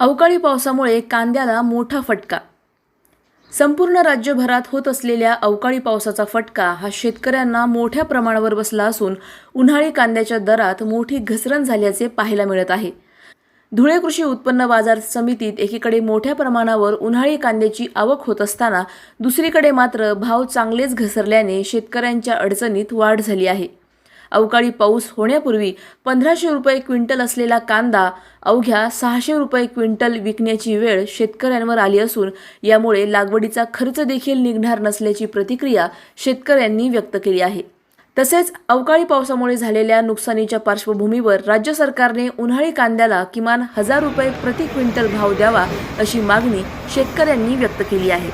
अवकाळी पावसामुळे कांद्याला मोठा फटका. संपूर्ण राज्यभरात होत असलेल्या अवकाळी पावसाचा फटका हा शेतकऱ्यांना मोठ्या प्रमाणावर बसला असून उन्हाळी कांद्याच्या दरात मोठी घसरण झाल्याचे पाहायला मिळत आहे. धुळे कृषी उत्पन्न बाजार समितीत एकीकडे मोठ्या प्रमाणावर उन्हाळी कांद्याची आवक होत असताना दुसरीकडे मात्र भाव चांगलेच घसरल्याने शेतकऱ्यांच्या अडचणीत वाढ झाली आहे. अवकाळी पाऊस होण्यापूर्वी पंधराशे रुपये क्विंटल असलेला कांदा अवघ्या सहाशे रुपये क्विंटल विकण्याची वेळ शेतकऱ्यांवर आली असून यामुळे लागवडीचा खर्च देखील निघणार नसल्याची प्रतिक्रिया शेतकऱ्यांनी व्यक्त केली आहे. तसेच अवकाळी पावसामुळे झालेल्या नुकसानीच्या पार्श्वभूमीवर राज्य सरकारने उन्हाळी कांद्याला किमान हजार रुपये प्रति क्विंटल भाव द्यावा अशी मागणी शेतकऱ्यांनी व्यक्त केली आहे.